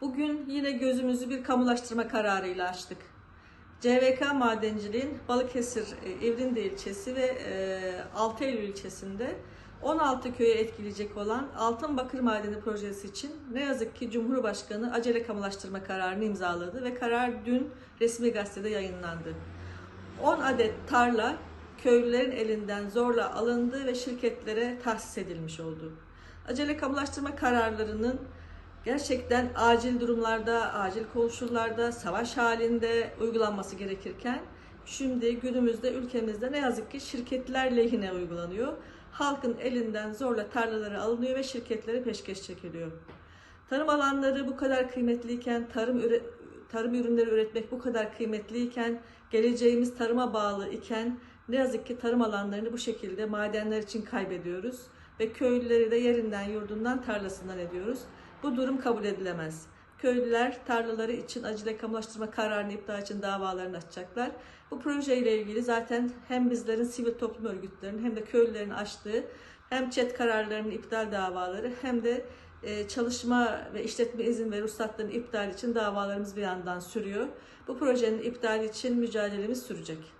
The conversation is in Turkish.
Bugün yine gözümüzü bir kamulaştırma kararıyla açtık. CVK Madenciliğin Balıkesir e, İvrindi ilçesi ve e, 6 Eylül ilçesinde 16 köyü etkileyecek olan Altın Bakır Madeni projesi için ne yazık ki Cumhurbaşkanı acele kamulaştırma kararını imzaladı ve karar dün resmi gazetede yayınlandı. 10 adet tarla köylülerin elinden zorla alındı ve şirketlere tahsis edilmiş oldu. Acele kamulaştırma kararlarının gerçekten acil durumlarda, acil koşullarda, savaş halinde uygulanması gerekirken şimdi günümüzde ülkemizde ne yazık ki şirketler lehine uygulanıyor. Halkın elinden zorla tarlaları alınıyor ve şirketlere peşkeş çekiliyor. Tarım alanları bu kadar kıymetliyken, tarım tarım ürünleri üretmek bu kadar kıymetliyken, geleceğimiz tarıma bağlı iken ne yazık ki tarım alanlarını bu şekilde madenler için kaybediyoruz ve köylüleri de yerinden, yurdundan, tarlasından ediyoruz. Bu durum kabul edilemez. Köylüler tarlaları için acile kamulaştırma kararını iptal için davalarını açacaklar. Bu projeyle ilgili zaten hem bizlerin sivil toplum örgütlerinin hem de köylülerin açtığı hem çet kararlarının iptal davaları hem de e, çalışma ve işletme izin ve ruhsatlarının iptal için davalarımız bir yandan sürüyor. Bu projenin iptali için mücadelemiz sürecek.